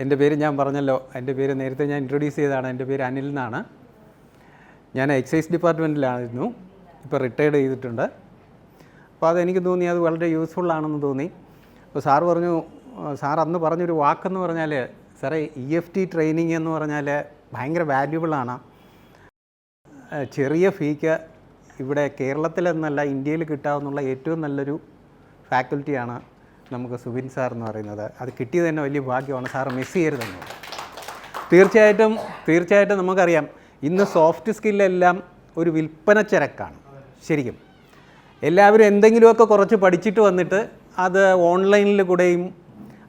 എന്റെ പേര് ഞാൻ പറഞ്ഞല്ലോ. എന്റെ പേര് നേരത്തെ ഞാൻ ഇൻട്രൊഡ്യൂസ് ചെയ്തതാണ്. എന്റെ പേര് അനിൽ എന്നാണ്. ഞാൻ എക്സൈസ് ഡിപ്പാർട്ട്മെന്റിലായിരുന്നു ഇപ്പോൾ റിട്ടയർഡ് ചെയ്തിട്ടുണ്ട്. അപ്പോൾ അതെനിക്ക് തോന്നി അത് വളരെ യൂസ്ഫുൾ ആണെന്ന് തോന്നി. അപ്പോൾ സാർ പറഞ്ഞു സാർ അന്ന് പറഞ്ഞൊരു വാക്കെന്ന് പറഞ്ഞാൽ സാറേ ഇ എഫ് ടി ട്രെയിനിങ് എന്ന് പറഞ്ഞാൽ ഭയങ്കര വാല്യുബിളാണ് ചെറിയ ഫീക്ക് ഇവിടെ കേരളത്തിലെന്നല്ല ഇന്ത്യയിൽ കിട്ടാവുന്ന ഏറ്റവും നല്ലൊരു ഫാക്കൽറ്റിയാണ് നമുക്ക് സുബിൻ സാർ എന്ന് പറയുന്നത്. അത് കിട്ടിയത് തന്നെ വലിയ ഭാഗ്യമാണ്. സാർ മിസ് ചെയ്യരുതെന്ന് തീർച്ചയായിട്ടും തീർച്ചയായിട്ടും നമുക്കറിയാം. ഇന്ന് സോഫ്റ്റ് സ്കില്ലെല്ലാം ഒരു വിൽപ്പന ചരക്കാണ്. ശരിക്കും. എല്ലാവരും എന്തെങ്കിലുമൊക്കെ കുറച്ച് പഠിച്ചിട്ട് വന്നിട്ട് അത് ഓൺലൈനിൽ കൂടെയും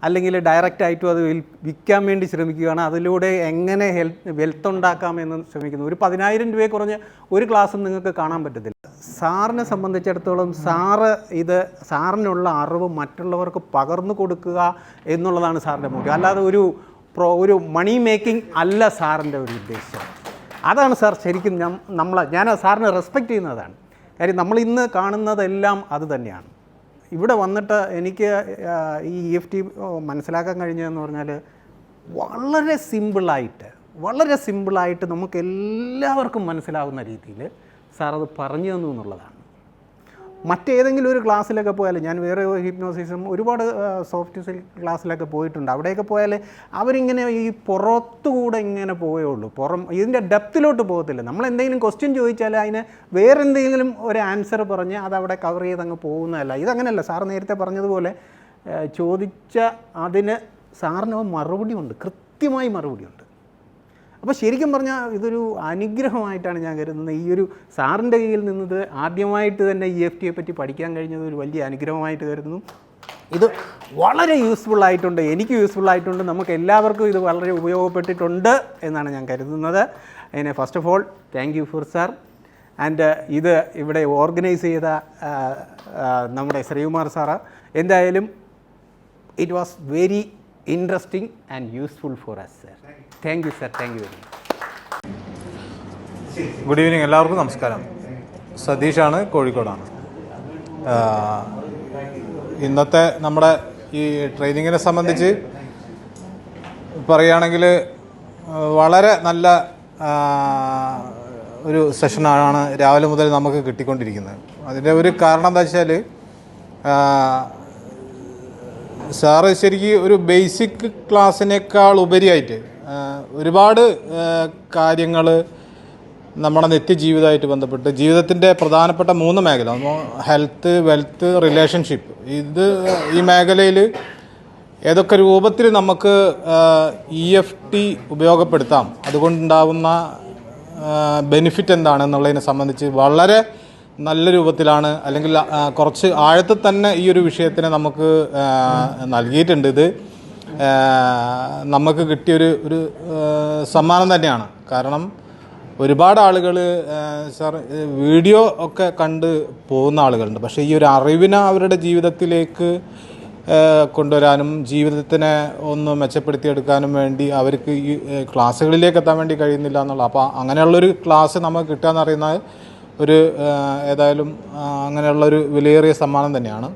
അല്ലെങ്കിൽ ഡയറക്റ്റ് ആയിട്ടും അത് വിൽ വിൽക്കാൻ വേണ്ടി ശ്രമിക്കുകയാണ്. അതിലൂടെ എങ്ങനെ ഹെൽത്ത് വെൽത്ത് ഉണ്ടാക്കാമെന്ന് ശ്രമിക്കുന്നു. ഒരു പതിനായിരം രൂപയെ കുറഞ്ഞ് ഒരു ക്ലാസ്സും നിങ്ങൾക്ക് കാണാൻ പറ്റത്തില്ല. സാറിനെ സംബന്ധിച്ചിടത്തോളം സാറ് ഇത് സാറിനുള്ള അറിവ് മറ്റുള്ളവർക്ക് പകർന്നു കൊടുക്കുക എന്നുള്ളതാണ് സാറിന്റെ മോട്ടീവ് അല്ലാതെ ഒരു പ്രോ ഒരു മണി മേക്കിംഗ് അല്ല സാറിന്റെ ഒരു ഉദ്ദേശം. അതാണ് സാർ ശരിക്കും നം നമ്മളെ ഞാൻ സാറിനെ റെസ്പെക്റ്റ് ചെയ്യുന്നതാണ്. കാര്യം നമ്മൾ ഇന്ന് കാണുന്നതെല്ലാം അത് തന്നെയാണ്. ഇവിടെ വന്നിട്ട് എനിക്ക് ഈ ഇ എഫ് ടി മനസ്സിലാക്കാൻ കഴിഞ്ഞതെന്ന് പറഞ്ഞാൽ വളരെ സിമ്പിളായിട്ട് വളരെ സിമ്പിളായിട്ട് നമുക്ക് എല്ലാവർക്കും മനസ്സിലാവുന്ന രീതിയിൽ സാർ അത് പറഞ്ഞു തന്നു എന്നുള്ളതാണ്. മറ്റേതെങ്കിലും ഒരു ക്ലാസ്സിലൊക്കെ പോയാൽ ഞാൻ വേറെ ഹിപ്നോസിസും ഒരുപാട് സോഫ്റ്റ് സിൽ ക്ലാസ്സിലൊക്കെ പോയിട്ടുണ്ട്. അവിടെയൊക്കെ പോയാൽ അവരിങ്ങനെ ഈ പുറത്തുകൂടെ ഇങ്ങനെ പോയേ ഉള്ളൂ. പുറം ഇതിന്റെ ഡെപ്തിലോട്ട് പോകത്തില്ല. നമ്മൾ എന്തെങ്കിലും ക്വസ്റ്റ്യൻ ചോദിച്ചാൽ അതിന് വേറെ എന്തെങ്കിലും ഒരു ആൻസർ പറഞ്ഞ് അത് അവിടെ കവർ ചെയ്ത് അങ്ങ് പോകുന്നതല്ല. ഇതങ്ങനെയല്ല സാർ നേരത്തെ പറഞ്ഞതുപോലെ ചോദിച്ച അതിന് സാറിന് മറുപടി ഉണ്ട്. കൃത്യമായി മറുപടി ഉണ്ട്. അപ്പോൾ ശരിക്കും പറഞ്ഞാൽ ഇതൊരു അനുഗ്രഹമായിട്ടാണ് ഞാൻ കരുതുന്നത്. ഈ ഒരു സാറിന്റെ കയ്യിൽ നിന്നത് ആദ്യമായിട്ട് തന്നെ ഇ എഫ് ടിയെ പറ്റി പഠിക്കാൻ കഴിഞ്ഞത് ഒരു വലിയ അനുഗ്രഹമായിട്ട് കരുതുന്നു. ഇത് വളരെ യൂസ്ഫുൾ ആയിട്ടുണ്ട്. എനിക്ക് യൂസ്ഫുൾ ആയിട്ടുണ്ട്. നമുക്ക് എല്ലാവർക്കും ഇത് വളരെ ഉപയോഗപ്പെട്ടിട്ടുണ്ട് എന്നാണ് ഞാൻ കരുതുന്നത്. അതിനെ first of all thank you for sir and ഇത് ഇവിടെ ഓർഗനൈസ് ചെയ്ത ആ, ആ, നമ്മുടെ ശ്രീകുമാർ സാറ് എന്തായാലും it was very interesting and useful for us sir thank you sir thank you very much good evening എല്ലാവർക്കും നമസ്കാരം. സതീഷാണ് കോഴിക്കോടാണ്. ഇന്നത്തെ നമ്മുടെ ഈ ട്രെയിനിങ്ങിനെ സംബന്ധിച്ച് പറയുകയാണെങ്കിൽ വളരെ നല്ല ഒരു സെഷനാണ് രാവിലെ മുതൽ നമുക്ക് കിട്ടിക്കൊണ്ടിരിക്കുന്നത്. അതിന്റെ ഒരു കാരണം എന്താ വെച്ചാൽ സാറ് ശരിക്കും ഒരു ബേസിക് ക്ലാസ്സിനേക്കാൾ ഉപരിയായിട്ട് ഒരുപാട് കാര്യങ്ങൾ നമ്മുടെ നിത്യജീവിതമായിട്ട് ബന്ധപ്പെട്ട് ജീവിതത്തിന്റെ പ്രധാനപ്പെട്ട മൂന്ന് മേഖല ഹെൽത്ത് വെൽത്ത് റിലേഷൻഷിപ്പ് ഇത് ഈ മേഖലയിൽ ഏതൊക്കെ രൂപത്തിൽ നമുക്ക് ഇ എഫ് ടി ഉപയോഗപ്പെടുത്താം അതുകൊണ്ടുണ്ടാവുന്ന ബെനിഫിറ്റ് എന്താണെന്നുള്ളതിനെ സംബന്ധിച്ച് വളരെ നല്ല രൂപത്തിലാണ് അല്ലെങ്കിൽ കുറച്ച് ആഴത്തിൽ തന്നെ ഈ ഒരു വിഷയത്തിന് നമുക്ക് നൽകിയിട്ടുണ്ട് ഇത്. നമുക്ക് കിട്ടിയൊരു ഒരു സമ്മാനം തന്നെയാണ്. കാരണം ഒരുപാട് ആളുകൾ സാർ വീഡിയോ ഒക്കെ കണ്ട് പോകുന്ന ആളുകളുണ്ട്. പക്ഷേ ഈ ഒരു അറിവിനെ അവരുടെ ജീവിതത്തിലേക്ക് കൊണ്ടുവരാനും ജീവിതത്തിനെ ഒന്ന് മെച്ചപ്പെടുത്തിയെടുക്കാനും വേണ്ടി അവർക്ക് ഈ ക്ലാസ്സുകളിലേക്ക് എത്താൻ വേണ്ടി കഴിയുന്നില്ല എന്നുള്ള അപ്പോൾ അങ്ങനെയുള്ളൊരു ക്ലാസ് നമുക്ക് കിട്ടുക എന്ന് പറയുന്നത് ഒരു ഏതായാലും അങ്ങനെയുള്ളൊരു വിലയേറിയ സമ്മാനം തന്നെയാണ്.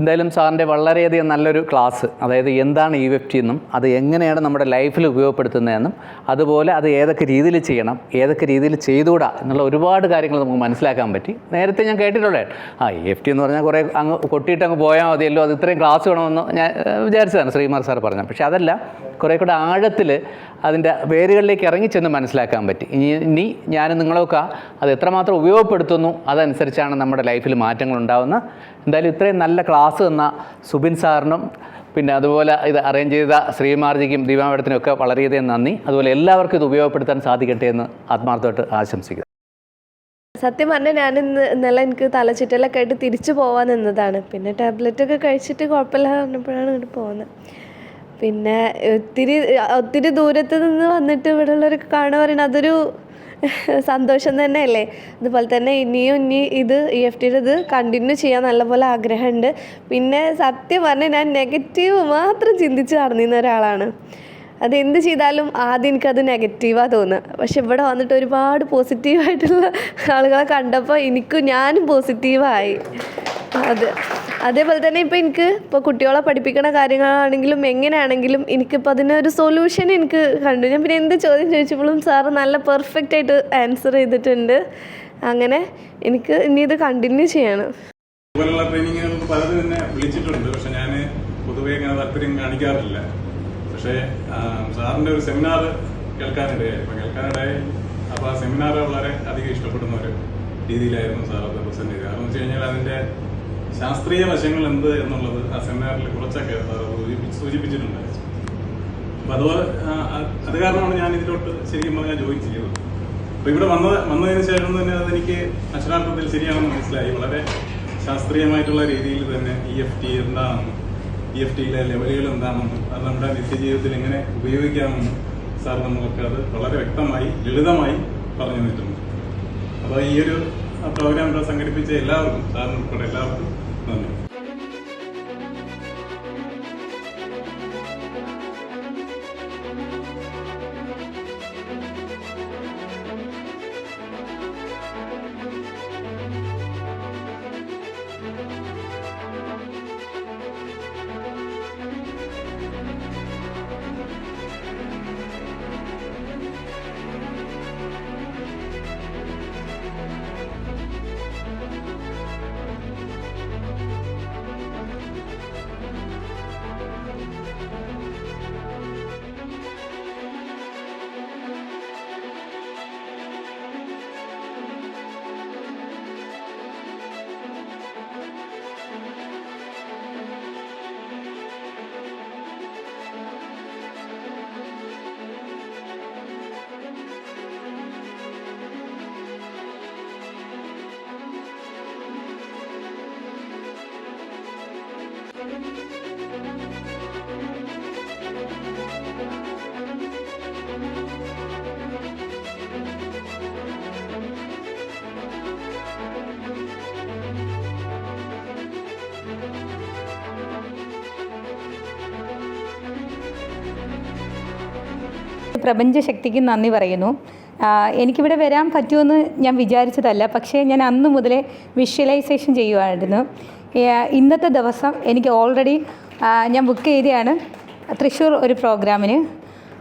എന്തായാലും സാറിന്റെ വളരെയധികം നല്ലൊരു ക്ലാസ് അതായത് എന്താണ് ഇ എഫ് ടി എന്നും അത് എങ്ങനെയാണ് നമ്മുടെ ലൈഫിൽ ഉപയോഗപ്പെടുത്തുന്നതെന്നും അതുപോലെ അത് ഏതൊക്കെ രീതിയിൽ ചെയ്യണം ഏതൊക്കെ രീതിയിൽ ചെയ്തുകൂടാ എന്നുള്ള ഒരുപാട് കാര്യങ്ങൾ നമുക്ക് മനസ്സിലാക്കാൻ പറ്റി. നേരത്തെ ഞാൻ കേട്ടിട്ടുള്ളേ ആ ഇ എഫ് ടി എന്ന് പറഞ്ഞാൽ കുറേ അങ്ങ് കൊട്ടിയിട്ട് അങ്ങ് പോയാൽ മതിയല്ലോ അത് ഇത്രയും ക്ലാസ് വേണമെന്ന് ഞാൻ വിചാരിച്ചതാണ് ശ്രീമാർ സാർ പറഞ്ഞത്. പക്ഷേ അതല്ല കുറേ കൂടെ ആഴത്തിൽ അതിന്റെ വേരുകളിലേക്ക് ഇറങ്ങിച്ചെന്ന് മനസ്സിലാക്കാൻ പറ്റി. ഇനി ഇനി ഞാൻ നിങ്ങളൊക്കെ അത് എത്രമാത്രം ഉപയോഗപ്പെടുത്തുന്നു അതനുസരിച്ചാണ് നമ്മുടെ ലൈഫിൽ മാറ്റങ്ങൾ ഉണ്ടാകുന്നത് എന്തായാലും ഇത്രയും നല്ല ക്ലാസ് തന്ന സുബിൻ സാറിനും പിന്നെ അതുപോലെ ഇത് അറേഞ്ച് ചെയ്ത ശ്രീമാർജിക്കും ദീപാ മേഡത്തിനും ഒക്കെ വളരെയധികം നന്ദി. അതുപോലെ എല്ലാവർക്കും ഇത് ഉപയോഗപ്പെടുത്താൻ സാധിക്കട്ടെ എന്ന് ആത്മാർത്ഥമായിട്ട് ആശംസിക്കുന്നു. സത്യം പറഞ്ഞാൽ ഞാൻ ഇന്ന് ഇന്നലെ എനിക്ക് തലചുറ്റലൊക്കെ ആയിട്ട് തിരിച്ചു പോകാൻ നിന്നതാണ്. പിന്നെ ടാബ്ലറ്റൊക്കെ കഴിച്ചിട്ട് കുഴപ്പമില്ല പറഞ്ഞപ്പോഴാണ് ഇങ്ങോട്ട് പോകുന്നത്. പിന്നെ ഒത്തിരി ഒത്തിരി ദൂരത്ത് നിന്ന് വന്നിട്ട് ഇവിടെ ഉള്ളവരൊക്കെ കാണുക പറയുന്നത് അതൊരു സന്തോഷം തന്നെയല്ലേ? അതുപോലെ തന്നെ ഇനിയും ഇനി ഇത് ഇ എഫ് ടിയുടെ ഇത് കണ്ടിന്യൂ ചെയ്യാൻ നല്ലപോലെ ആഗ്രഹമുണ്ട്. പിന്നെ സത്യം പറഞ്ഞാൽ ഞാൻ നെഗറ്റീവ് മാത്രം ചിന്തിച്ച് നടന്നിരുന്ന ഒരാളാണ്. അത് എന്ത് ചെയ്താലും ആദ്യം എനിക്കത് നെഗറ്റീവാണ് തോന്നുക. പക്ഷെ ഇവിടെ വന്നിട്ട് ഒരുപാട് പോസിറ്റീവായിട്ടുള്ള ആളുകളെ കണ്ടപ്പോൾ എനിക്കും ഞാനും പോസിറ്റീവായി. അത് അതേപോലെ തന്നെ ഇപ്പോൾ എനിക്ക് ഇപ്പോൾ കുട്ടികളെ പഠിപ്പിക്കുന്ന കാര്യങ്ങളാണെങ്കിലും എങ്ങനെയാണെങ്കിലും എനിക്കിപ്പോൾ അതിനൊരു സൊല്യൂഷൻ എനിക്ക് കണ്ടു. ഞാൻ പിന്നെ എന്ത് ചോദ്യം ചോദിച്ചപ്പോഴും സാറ് നല്ല പെർഫെക്റ്റ് ആയിട്ട് ആൻസർ ചെയ്തിട്ടുണ്ട്. അങ്ങനെ എനിക്ക് ഇനി ഇത് കണ്ടിന്യൂ ചെയ്യണം. ഇതുപോലുള്ള ട്രെയിനിങ്ങുകൾ പലരും എന്നെ വിളിച്ചിട്ടുണ്ട്. പക്ഷെ ഞാൻ പൊതുവേ ഇങ്ങനെ താല്പര്യം കാണിക്കാറില്ല. പക്ഷേ സാറിന്റെ ഒരു സെമിനാർ കേൾക്കാനിടയായി. അപ്പൊ കേൾക്കാനിടയായി. അപ്പൊ ആ സെമിനാർ വളരെ അധികം ഇഷ്ടപ്പെടുന്ന ഒരു രീതിയിലായിരുന്നു സാർ അത് പ്രസന്റ് ചെയ്തത്. കാരണം വെച്ച് കഴിഞ്ഞാൽ അതിന്റെ ശാസ്ത്രീയ വശങ്ങൾ എന്ത് എന്നുള്ളത് ആ സെമിനാറിൽ കുറച്ചൊക്കെ സാർ സൂചിപ്പി- സൂചിപ്പിച്ചിട്ടുണ്ട്. അപ്പൊ അതുപോലെ അത് കാരണമാണ് ഞാൻ ഇതിലോട്ട് ശരിക്കും പറഞ്ഞാൽ ജോയിൻ ചെയ്തത് അപ്പൊ ഇവിടെ വന്നത് വന്നതിന് ശേഷം തന്നെ അതെനിക്ക് അക്ഷരാർത്ഥത്തിൽ ശരിയാണെന്ന് മനസ്സിലായി. വളരെ ശാസ്ത്രീയമായിട്ടുള്ള രീതിയിൽ തന്നെ ഇ എഫ് ടി എന്താണെന്നും ഇ എഫ് ടിയിലെ ലെവലുകൾ എന്താണെന്നും അത് നമ്മുടെ നിത്യജീവിതത്തിൽ എങ്ങനെ ഉപയോഗിക്കാമെന്നും സാർ നമുക്ക് അത് വളരെ വ്യക്തമായി ലളിതമായി പറഞ്ഞു തന്നിട്ടുണ്ട്. അപ്പോൾ ഈ ഒരു പ്രോഗ്രാം സംഘടിപ്പിച്ച എല്ലാവർക്കും സാറിന് ഉൾപ്പെടെ എല്ലാവർക്കും നന്ദി. പ്രപഞ്ചശക്തിക്ക് നന്ദി പറയുന്നു. എനിക്കിവിടെ വരാൻ പറ്റുമെന്ന് ഞാൻ വിചാരിച്ചതല്ല. പക്ഷേ ഞാൻ അന്ന് മുതലേ വിഷ്വലൈസേഷൻ ചെയ്യുമായിരുന്നു ഇന്നത്തെ ദിവസം എനിക്ക് ഓൾറെഡി ഞാൻ ബുക്ക് ചെയ്തതാണ് തൃശ്ശൂർ ഒരു പ്രോഗ്രാമിന്.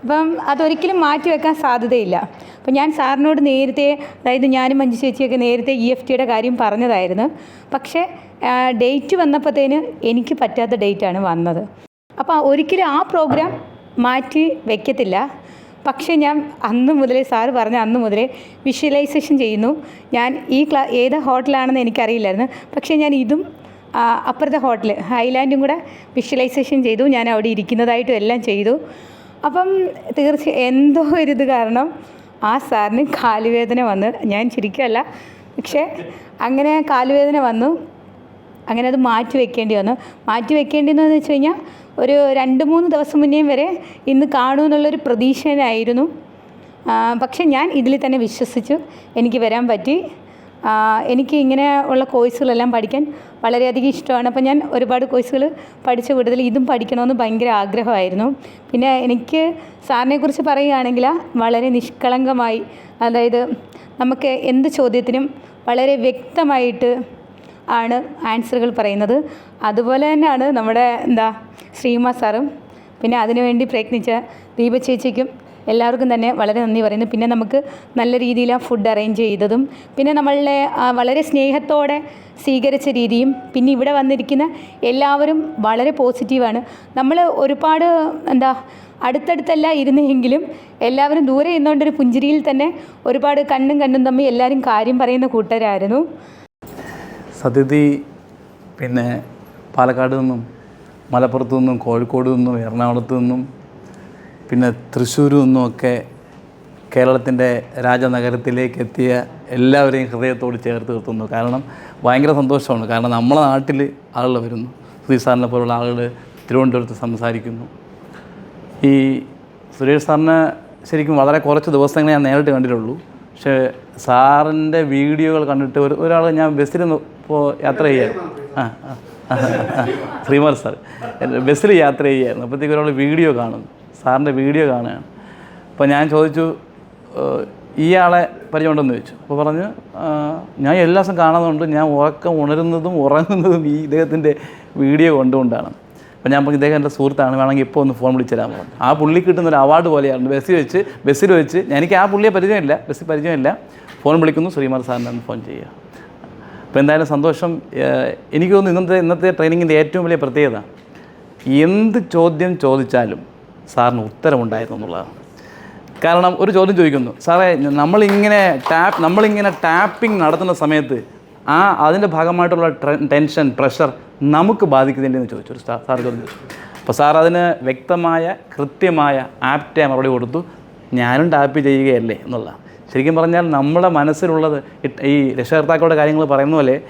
അപ്പം അതൊരിക്കലും മാറ്റി വെക്കാൻ സാധ്യതയില്ല. അപ്പം ഞാൻ സാറിനോട് നേരത്തെ അതായത് ഞാനും മഞ്ജു ചേച്ചിയൊക്കെ നേരത്തെ ഇ എഫ് ടിയുടെ കാര്യം പറഞ്ഞതായിരുന്നു. പക്ഷേ ഡേറ്റ് വന്നപ്പോഴത്തേന് എനിക്ക് പറ്റാത്ത ഡേറ്റാണ് വന്നത്. അപ്പോൾ ഒരിക്കലും ആ പ്രോഗ്രാം മാറ്റി വെക്കത്തില്ല. പക്ഷേ ഞാൻ അന്ന് മുതലേ സാറ് പറഞ്ഞ അന്ന് മുതലേ വിഷ്വലൈസേഷൻ ചെയ്യുന്നു. ഞാൻ ഈ ക്ലാ ഏത് ഹോട്ടലാണെന്ന് എനിക്കറിയില്ലായിരുന്നു. പക്ഷേ ഞാൻ ഇതും അപ്പുറത്തെ ഹോട്ടൽ ഹൈലാൻഡും കൂടെ വിഷ്വലൈസേഷൻ ചെയ്തു. ഞാൻ അവിടെ ഇരിക്കുന്നതായിട്ടും എല്ലാം ചെയ്തു. അപ്പം തീർച്ച എന്തോ ഒരു ഇത് കാരണം ആ സാറിന് കാലുവേദന വന്ന് ഞാൻ ചിരിക്കല്ല പക്ഷേ അങ്ങനെ കാലുവേദന വന്നു. അങ്ങനെ അത് മാറ്റി വെക്കേണ്ടി വന്നു. മാറ്റി വെക്കേണ്ടിയെന്ന് വെച്ച് കഴിഞ്ഞാൽ ഒരു രണ്ട് മൂന്ന് ദിവസം മുന്നേ വരെ ഇന്ന് കാണുമെന്നുള്ളൊരു പ്രതീക്ഷയിലായിരുന്നു. പക്ഷെ ഞാൻ ഇതിൽ തന്നെ വിശ്വസിച്ചു എനിക്ക് വരാൻ പറ്റി. എനിക്ക് ഇങ്ങനെ ഉള്ള കോഴ്സുകളെല്ലാം പഠിക്കാൻ വളരെയധികം ഇഷ്ടമാണ്. അപ്പോൾ ഞാൻ ഒരുപാട് കോഴ്സുകൾ പഠിച്ച കൂടുതൽ ഇതും പഠിക്കണമെന്ന് ഭയങ്കര ആഗ്രഹമായിരുന്നു. പിന്നെ എനിക്ക് സാറിനെക്കുറിച്ച് പറയുകയാണെങ്കിൽ വളരെ നിഷ്കളങ്കമായി അതായത് നമുക്ക് എന്ത് ചോദ്യത്തിനും വളരെ വ്യക്തമായിട്ട് ആണ് ആൻസറുകൾ പറയുന്നത്. അതുപോലെ തന്നെയാണ് നമ്മുടെ എന്താ ശ്രീമ സാറും പിന്നെ അതിനുവേണ്ടി പ്രയത്നിച്ച ദീപ ചേച്ചിക്കും എല്ലാവർക്കും തന്നെ വളരെ നന്ദി പറയുന്നു. പിന്നെ നമുക്ക് നല്ല രീതിയിൽ ആ ഫുഡ് അറേഞ്ച് ചെയ്തതും പിന്നെ നമ്മളുടെ വളരെ സ്നേഹത്തോടെ സ്വീകരിച്ച രീതിയും പിന്നെ ഇവിടെ വന്നിരിക്കുന്ന എല്ലാവരും വളരെ പോസിറ്റീവാണ് നമ്മൾ ഒരുപാട് എന്താ അടുത്തടുത്തല്ല ഇരുന്നെങ്കിലും എല്ലാവരും ദൂരെ ഇരുന്നുകൊണ്ടൊരു പുഞ്ചിരിയിൽ തന്നെ ഒരുപാട് കണ്ണും കണ്ണും തമ്മിൽ എല്ലാവരും കാര്യം പറയുന്ന കൂട്ടരായിരുന്നു. സത്യത്തിൽ പിന്നെ പാലക്കാട് നിന്നും മലപ്പുറത്തു നിന്നും കോഴിക്കോട് നിന്നും എറണാകുളത്തു നിന്നും പിന്നെ തൃശ്ശൂരിൽ നിന്നുമൊക്കെ കേരളത്തിന്റെ രാജനഗരത്തിലേക്ക് എത്തിയ എല്ലാവരെയും ഹൃദയത്തോട് ചേർത്ത് നിർത്തുന്നു. കാരണം ഭയങ്കര സന്തോഷമാണ്. കാരണം നമ്മളെ നാട്ടിൽ ആളുകൾ വരുന്നു. സുധീർ സാറിനെ പോലുള്ള ആളുകൾ തിരുവനന്തപുരത്ത് സംസാരിക്കുന്നു. ഈ സുരേഷ് സാറിനെ ശരിക്കും വളരെ കുറച്ച് ദിവസങ്ങളെ ഞാൻ നേരിട്ട് കണ്ടിട്ടുള്ളൂ. പക്ഷേ സാറിന്റെ വീഡിയോകൾ കണ്ടിട്ട് ഒരു ഒരാൾ ഞാൻ ബസ്സിൽ ഇപ്പോൾ യാത്ര ചെയ്യാൻ. ആ ആ, ശ്രീമാർ സാർ ബസ്സിൽ യാത്ര ചെയ്യായിരുന്നു. അപ്പോഴത്തേക്ക് ഒരാൾ വീഡിയോ കാണുന്നു. സാറിന്റെ വീഡിയോ കാണുകയാണ്. അപ്പോൾ ഞാൻ ചോദിച്ചു ഇയാളെ പരിചയമുണ്ടെന്ന് ചോദിച്ചു. അപ്പോൾ പറഞ്ഞു ഞാൻ എല്ലാ ദിവസം കാണുന്നുണ്ട് ഞാൻ ഉറക്കം ഉണരുന്നതും ഉറങ്ങുന്നതും ഈ ഇദ്ദേഹത്തിന്റെ വീഡിയോ കൊണ്ടുകൊണ്ടാണ്. അപ്പോൾ ഞാൻ പറഞ്ഞു ഇദ്ദേഹം എന്റെ സുഹൃത്താണ് വേണമെങ്കിൽ ഇപ്പോൾ ഒന്ന് ഫോൺ വിളിച്ചു തരാൻ പറഞ്ഞു. ആ പുള്ളി കിട്ടുന്ന ഒരു അവാർഡ് പോലെയാണ്. ബസ്സിൽ വെച്ച് ബസ്സിൽ വെച്ച് എനിക്ക് ആ പുള്ളിയെ പരിചയമില്ല ബസ്സിൽ പരിചയമില്ല. ഫോൺ വിളിക്കുന്നു ശ്രീമാർ സാറിനെ ഒന്ന് ഫോൺ ചെയ്യുക. അപ്പോൾ എന്തായാലും സന്തോഷം. എനിക്ക് തോന്നുന്നു ഇന്നത്തെ ഇന്നത്തെ ട്രെയിനിങ്ങിന്റെ ഏറ്റവും വലിയ പ്രത്യേകത എന്ത് ചോദ്യം ചോദിച്ചാലും സാറിന് ഉത്തരമുണ്ടായിരുന്നു എന്നുള്ളതാണ്. കാരണം ഒരു ചോദ്യം ചോദിക്കുന്നു സാറേ നമ്മളിങ്ങനെ ടാപ്പ് നമ്മളിങ്ങനെ ടാപ്പിംഗ് നടത്തുന്ന സമയത്ത് ആ അതിന്റെ ഭാഗമായിട്ടുള്ള ടെൻഷൻ പ്രഷർ നമുക്ക് ബാധിക്കുന്നില്ലെന്ന് ചോദിച്ചു. ഒരു സാർ ചോദിച്ചു. അപ്പോൾ സാർ അതിന് വ്യക്തമായ കൃത്യമായ ആപ്റ്റായ മറുപടി കൊടുത്തു. ഞാനും ടാപ്പ് ചെയ്യുകയല്ലേ എന്നുള്ള. ശരിക്കും പറഞ്ഞാൽ നമ്മുടെ മനസ്സിലുള്ളത് ഈ- രക്ഷകർത്താക്കളുടെ കാര്യങ്ങൾ പറയുന്ന പോലെ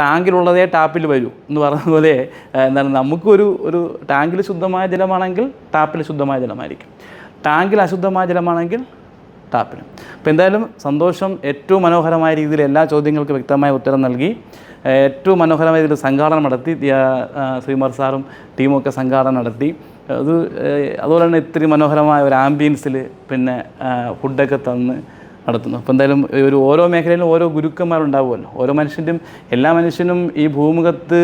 ടാങ്കിലുള്ളതേ ടാപ്പിൽ വരൂ എന്ന് പറയുന്ന പോലെ എന്താണ് നമുക്കൊരു ഒരു ടാങ്കിൽ ശുദ്ധമായ ജലമാണെങ്കിൽ ടാപ്പിൽ ശുദ്ധമായ ജലമായിരിക്കും. ടാങ്കിൽ അശുദ്ധമായ ജലമാണെങ്കിൽ ടാപ്പിലും. അപ്പോൾ എന്തായാലും സന്തോഷം ഏറ്റവും മനോഹരമായ രീതിയിൽ എല്ലാ ചോദ്യങ്ങൾക്കും വ്യക്തമായ ഉത്തരം നൽകി. ഏറ്റവും മനോഹരമായ രീതിയിൽ സംഘാടനം നടത്തി. ശ്രീമാർ സാറും ടീമൊക്കെ സംഘാടനം നടത്തി. അത് അതുപോലെ തന്നെ ഇത്തിരി മനോഹരമായ ഒരു ആംബിയൻസിൽ പിന്നെ ഫുഡൊക്കെ തന്ന് നടത്തുന്നു. അപ്പോൾ എന്തായാലും ഒരു ഓരോ മേഖലയിലും ഓരോ ഗുരുക്കന്മാരുണ്ടാവുമല്ലോ. ഓരോ മനുഷ്യന്റെയും എല്ലാ മനുഷ്യനും ഈ ഭൂമുഖത്ത്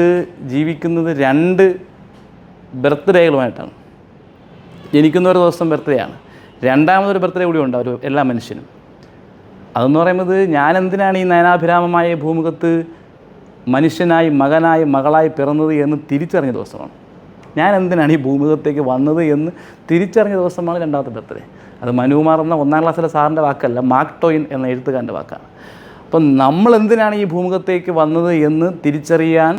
ജീവിക്കുന്നത് രണ്ട് ബർത്ത്ഡേകളുമായിട്ടാണ്. ജനിക്കുന്ന ഒരു ദിവസം ബർത്ത്ഡേ ആണ് രണ്ടാമതൊരു ബർത്ത്ഡേ കൂടി ഉണ്ട് ഒരു എല്ലാ മനുഷ്യനും. അതെന്ന് പറയുന്നത് ഞാൻ എന്തിനാണ് ഈ നയനാഭിരാമമായ ഭൂമുഖത്ത് മനുഷ്യനായി മകനായി മകളായി പിറന്നത് എന്ന് തിരിച്ചറിഞ്ഞ ദിവസമാണ്. ഞാൻ എന്തിനാണ് ഈ ഭൂമുഖത്തേക്ക് വന്നത് എന്ന് തിരിച്ചറിഞ്ഞ ദിവസമാണ് രണ്ടാമത്തെ ബർത്ത്ഡേ. അത് മനുകുമാർ എന്ന ഒന്നാം ക്ലാസ്സിലെ സാറിന്റെ വാക്കല്ല മാക്ടോയിൻ ടോയിൻ എന്ന എഴുത്തുകാരന്റെ വാക്കാണ്. അപ്പം നമ്മൾ എന്തിനാണ് ഈ ഭൂമുഖത്തേക്ക് വന്നത് എന്ന് തിരിച്ചറിയാൻ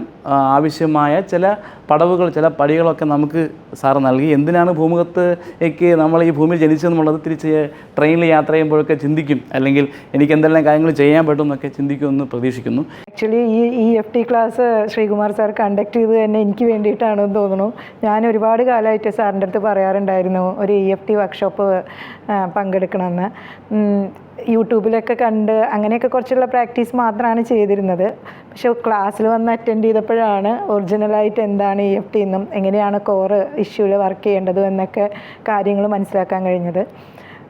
ആവശ്യമായ ചില പടവുകൾ ചില പടികളൊക്കെ നമുക്ക് സാറ് നൽകി. എന്തിനാണ് ഭൂമുഖത്തേക്ക് നമ്മൾ ഈ ഭൂമിയിൽ ജനിച്ചതെന്നുള്ളത് തിരിച്ച് ട്രെയിനിൽ യാത്ര ചെയ്യുമ്പോഴൊക്കെ ചിന്തിക്കും. അല്ലെങ്കിൽ എനിക്ക് എന്തെല്ലാം കാര്യങ്ങൾ ചെയ്യാൻ പറ്റും എന്നൊക്കെ ചിന്തിക്കുമെന്ന് പ്രതീക്ഷിക്കുന്നു. ആക്ച്വലി ഈ E F T class Sreekumar sir conduct ചെയ്ത് തന്നെ എനിക്ക് വേണ്ടിയിട്ടാണെന്ന് തോന്നുന്നു. ഞാൻ ഒരുപാട് കാലമായിട്ട് സാറിന്റെ അടുത്ത് പറയാറുണ്ടായിരുന്നു ഒരു ഇ എഫ് ടി വർക്ക്ഷോപ്പ് പങ്കെടുക്കണമെന്ന്. യൂട്യൂബിലൊക്കെ കണ്ട് അങ്ങനെയൊക്കെ കുറച്ചുള്ള പ്രാക്ടീസ് മാത്രമാണ് ചെയ്തിരുന്നത്. പക്ഷെ ക്ലാസ്സിൽ വന്ന് അറ്റൻഡ് ചെയ്തപ്പോഴാണ് ഒറിജിനലായിട്ട് എന്താണ് ഇ എഫ് ടി എന്നും എങ്ങനെയാണ് കോർ ഇഷ്യൂവിൽ വർക്ക് ചെയ്യേണ്ടതും എന്നൊക്കെ കാര്യങ്ങൾ മനസ്സിലാക്കാൻ കഴിഞ്ഞത്.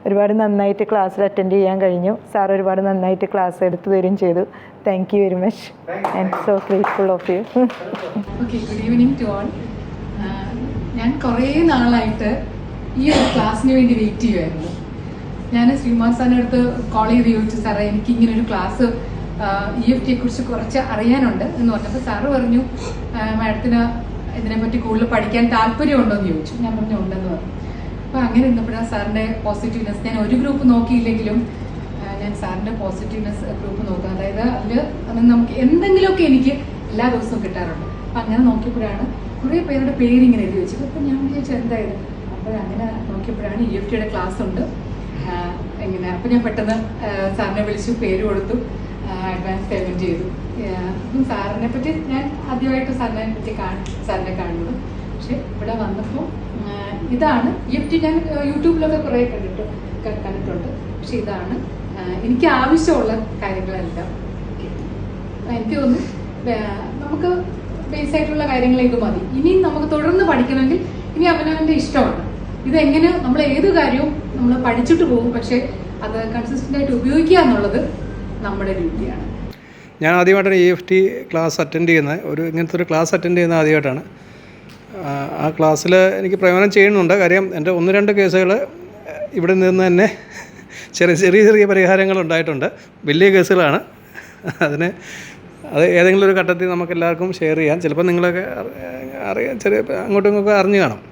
ഒരുപാട് നന്നായിട്ട് ക്ലാസ്സിൽ അറ്റൻഡ് ചെയ്യാൻ കഴിഞ്ഞു. സാർ ഒരുപാട് നന്നായിട്ട് ക്ലാസ് എടുത്തു തരികയും ചെയ്തു. Thank you very much am so grateful of you good evening to all ഞാൻ കുറേ നാളായിട്ട് ഈ ഒരു ക്ലാസ്സിന് വേണ്ടി വെയിറ്റ് ചെയ്യുമായിരുന്നു ഞാൻ ശ്രീമാൻ സാറിന്റെ അടുത്ത് കോൾ ചെയ്ത് ചോദിച്ചു സാറേ എനിക്ക് ഇങ്ങനെ ഒരു ക്ലാസ് ഇ എഫ് ടിയെ കുറിച്ച് കുറച്ച് അറിയാനുണ്ട്. എന്ന് പറഞ്ഞപ്പോൾ സാറ് പറഞ്ഞു മാഡത്തിന് ഇതിനെപ്പറ്റി കൂടുതൽ പഠിക്കാൻ താല്പര്യമുണ്ടോ എന്ന് ചോദിച്ചു. ഞാൻ പറഞ്ഞു ഉണ്ടെന്ന് പറഞ്ഞു. അപ്പോൾ അങ്ങനെ ഇരുന്നപ്പോഴാണ് സാറിന്റെ പോസിറ്റീവ്നെസ് ഞാൻ ഒരു ഗ്രൂപ്പ് നോക്കിയില്ലെങ്കിലും ഞാൻ സാറിന്റെ പോസിറ്റീവ്നെസ് ഗ്രൂപ്പ് നോക്കുക അതായത് അതിൽ അത് നമുക്ക് എന്തെങ്കിലുമൊക്കെ എനിക്ക് എല്ലാ ദിവസവും കിട്ടാറുണ്ട്. അപ്പം അങ്ങനെ നോക്കിയപ്പോഴാണ് കുറെ പേരുടെ പേര് ഇങ്ങനെ എഴുതി വെച്ചത്. അപ്പം ഞാൻ വിചാരിച്ചു എന്തായാലും അപ്പോൾ അങ്ങനെ നോക്കിയപ്പോഴാണ് ഇ എഫ് ടിയുടെ ക്ലാസ് ഉണ്ട്. എങ്ങനെ അപ്പം ഞാൻ പെട്ടെന്ന് സാറിനെ വിളിച്ചു പേര് കൊടുത്തു. അഡ്വാൻസ് പേയ്മെന്റ് ചെയ്തു. അപ്പം സാറിനെ പറ്റി ഞാൻ ആദ്യമായിട്ട് സാറിനെ പറ്റി കാണ സാറിനെ കാണുന്നത്. പക്ഷെ ഇവിടെ വന്നപ്പോൾ ഇതാണ്. ഗിഫ്റ്റ് ഞാൻ യൂട്യൂബിലൊക്കെ കുറേ കണ്ടിട്ട് കണ്ടിട്ടുണ്ട്. പക്ഷെ ഇതാണ് എനിക്ക് ആവശ്യമുള്ള കാര്യങ്ങളെല്ലാം. എനിക്ക് തോന്നുന്നു നമുക്ക് ബേസ് ആയിട്ടുള്ള കാര്യങ്ങൾ ഇത് മതി. ഇനിയും നമുക്ക് തുടർന്ന് പഠിക്കണമെങ്കിൽ ഇനി അവനവന്റെ ഇഷ്ടമാണ്. ഇതെങ്ങനെ നമ്മൾ ഏത് കാര്യവും നമ്മൾ പഠിച്ചിട്ട് പോകും പക്ഷേ അത് കൺസിസ്റ്റന്റ് ആയിട്ട് ഉപയോഗിക്കുക എന്നുള്ളത് നമ്മുടെ ഡ്യൂട്ടിയാണ്. ഞാൻ ആദ്യമായിട്ടാണ് E F T class attend ചെയ്യുന്നത്. ഒരു ഇങ്ങനത്തെ ഒരു ക്ലാസ് അറ്റൻഡ് ചെയ്യുന്നത് ആദ്യമായിട്ടാണ്. ആ, ക്ലാസ്സിൽ എനിക്ക് പ്രയോജനം ചെയ്യുന്നുണ്ട്. കാര്യം എന്റെ ഒന്ന് രണ്ട് കേസുകൾ ഇവിടെ നിന്ന് തന്നെ ചെറിയ ചെറിയ ചെറിയ പരിഹാരങ്ങൾ ഉണ്ടായിട്ടുണ്ട്. വലിയ കേസുകളാണ്. അതിന് അത് ഏതെങ്കിലും ഒരു ഘട്ടത്തിൽ നമുക്ക് എല്ലാവർക്കും ഷെയർ ചെയ്യാം. ചിലപ്പോൾ നിങ്ങളൊക്കെ അറി- അറിയാം ചെറിയ അങ്ങോട്ടും ഇങ്ങോട്ടും അറിഞ്ഞു കാണും.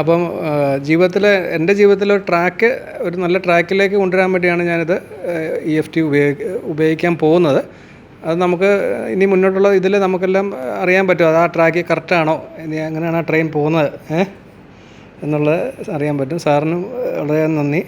അപ്പം ജീവിതത്തിൽ എന്റെ ജീവിതത്തിലെ ട്രാക്ക് ഒരു നല്ല ട്രാക്കിലേക്ക് കൊണ്ടുവരാൻ വേണ്ടിയാണ് ഞാനിത് ഇ എഫ് ടി ഉപയോഗി ഉപയോഗിക്കാൻ പോകുന്നത്. അത് നമുക്ക് ഇനി മുന്നോട്ടുള്ള ഇതിൽ നമുക്കെല്ലാം അറിയാൻ പറ്റും അത് ആ ട്രാക്ക് കറക്റ്റാണോ ഇനി എങ്ങനെയാണ് ആ ട്രെയിൻ പോകുന്നത് എന്നുള്ളത് അറിയാൻ പറ്റും. സാറിനും വളരെ നന്ദി.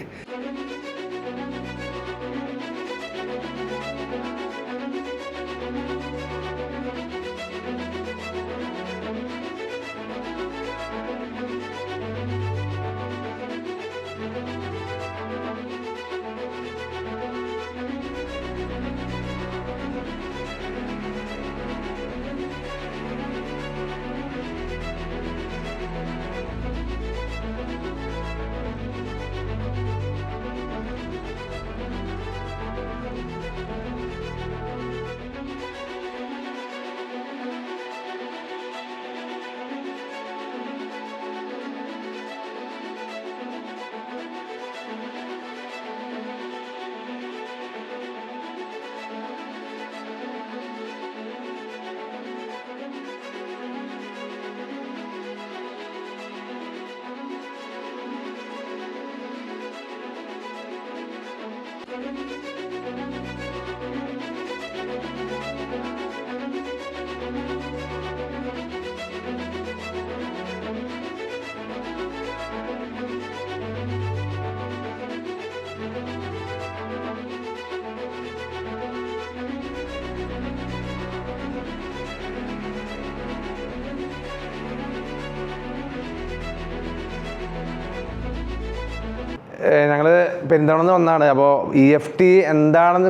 പെരിന്തമണ്ണ വന്നാണ്. അപ്പോൾ ഇ എഫ് ടി എന്താണെന്ന്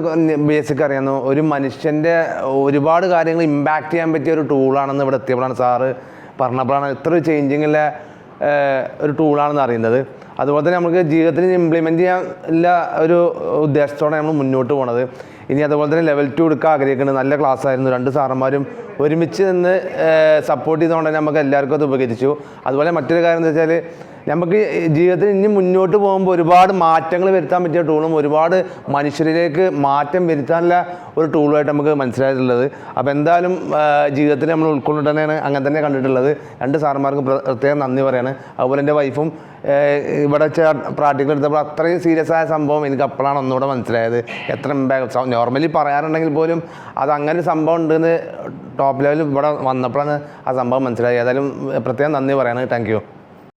ബേസിക് അറിയാന്നു ഒരു മനുഷ്യന്റെ ഒരുപാട് കാര്യങ്ങൾ ഇമ്പാക്റ്റ് ചെയ്യാൻ പറ്റിയ ഒരു ടൂളാണെന്ന് ഇവിടെ എത്തിയപ്പോഴാണ് സാറ് പറഞ്ഞപ്പോഴാണ് ഇത്ര ഒരു ചേഞ്ചിങ്ങിലെ ഒരു ടൂളാണെന്ന് അറിയുന്നത്. അതുപോലെ തന്നെ നമുക്ക് ജീവിതത്തിൽ ഇംപ്ലിമെന്റ് ചെയ്യാൻ ഉള്ള ഒരു ഉദ്ദേശത്തോടെ നമ്മൾ മുന്നോട്ട് പോണത്. ഇനി അതുപോലെ തന്നെ ലെവൽ ടു എടുക്കാൻ ആഗ്രഹിക്കുന്നത് നല്ല ക്ലാസ് ആയിരുന്നു. രണ്ട് സാറന്മാരും ഒരുമിച്ച് നിന്ന് സപ്പോർട്ട് ചെയ്തുകൊണ്ട് തന്നെ നമുക്ക് എല്ലാവർക്കും അത് ഉപകരിച്ചു. അതുപോലെ മറ്റൊരു കാര്യം എന്താ വെച്ചാൽ നമുക്ക് ജീവിതത്തിൽ ഇനി മുന്നോട്ട് പോകുമ്പോൾ ഒരുപാട് മാറ്റങ്ങൾ വരുത്താൻ പറ്റിയ ടൂളും ഒരുപാട് മനുഷ്യരിലേക്ക് മാറ്റം വരുത്താനുള്ള ഒരു ടൂളുമായിട്ട് നമുക്ക് മനസ്സിലായിട്ടുള്ളത്. അപ്പോൾ എന്തായാലും ജീവിതത്തിൽ നമ്മൾ ഉൾക്കൊണ്ടിട്ട് തന്നെയാണ് അങ്ങനെ തന്നെ കണ്ടിട്ടുള്ളത്. രണ്ട് സാറന്മാർക്കും പ്ര- പ്രത്യേകം നന്ദി പറയാണ്. അതുപോലെ എന്റെ വൈഫും ഇവിടെ പ്രാക്ടിക്കൽ എടുത്തപ്പോൾ അത്രയും സീരിയസ് ആയ സംഭവം എനിക്ക് അപ്പോഴാണ് ഒന്നുകൂടെ മനസ്സിലായത്. എത്ര ഇമ്പാക്ട് നോർമലി പറയാറുണ്ടെങ്കിൽ പോലും അത് അങ്ങനെ ഒരു സംഭവം ഉണ്ടെന്ന് ടോപ്പ് ലെവലിൽ ഇവിടെ വന്നപ്പോഴാണ് ആ സംഭവം മനസ്സിലായത്. ഏതായാലും പ്രത്യേകം നന്ദി പറയാണ്. താങ്ക് യു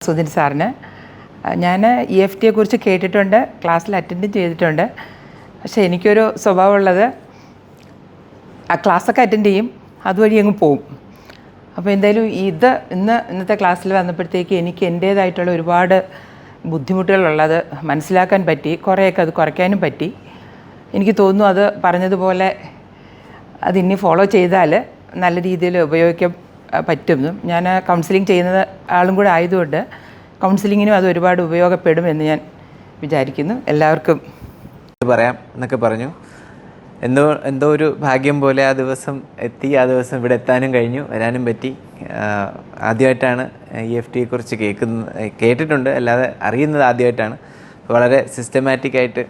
സുധിൻ സാറിന്. ഞാൻ ഇ എഫ് ടിയെ കുറിച്ച് കേട്ടിട്ടുണ്ട്. ക്ലാസ്സിൽ അറ്റൻഡ് ചെയ്തിട്ടുണ്ട്. പക്ഷേ എനിക്കൊരു സ്വഭാവമുള്ളത് ആ ക്ലാസ്സൊക്കെ അറ്റൻഡ് ചെയ്യും. അതുവഴി അങ്ങ് പോവും. അപ്പോൾ എന്തായാലും ഇത് ഇന്ന് ഇന്നത്തെ ക്ലാസ്സിൽ വന്നപ്പോഴത്തേക്ക് എനിക്ക് എന്റേതായിട്ടുള്ള ഒരുപാട് ബുദ്ധിമുട്ടുകളുള്ളത് മനസ്സിലാക്കാൻ പറ്റി. കുറേയൊക്കെ അത് കുറയ്ക്കാനും പറ്റി. എനിക്ക് തോന്നുന്നു അത് പറഞ്ഞതുപോലെ അത് ഇനി ഫോളോ ചെയ്താൽ നല്ല രീതിയിൽ ഉപയോഗിക്കാൻ പറ്റുമെന്നും ഞാൻ കൗൺസിലിംഗ് ചെയ്യുന്ന ആളും കൂടെ ആയതുകൊണ്ട് കൗൺസിലിങ്ങിനും അത് ഒരുപാട് ഉപയോഗപ്പെടുമെന്ന് ഞാൻ വിചാരിക്കുന്നു. എല്ലാവർക്കും പറയാം എന്നൊക്കെ പറഞ്ഞു. എന്തോ എന്തോ ഒരു ഭാഗ്യം പോലെ ആ ദിവസം എത്തി ആ ദിവസം ഇവിടെ എത്താനും കഴിഞ്ഞു വരാനും പറ്റി. ആദ്യമായിട്ടാണ് ഇ എഫ് ടിയെ കുറിച്ച് കേൾക്കുന്നത് കേട്ടിട്ടുണ്ട് അല്ലാതെ അറിയുന്നത് ആദ്യമായിട്ടാണ്. വളരെ സിസ്റ്റമാറ്റിക്കായിട്ട്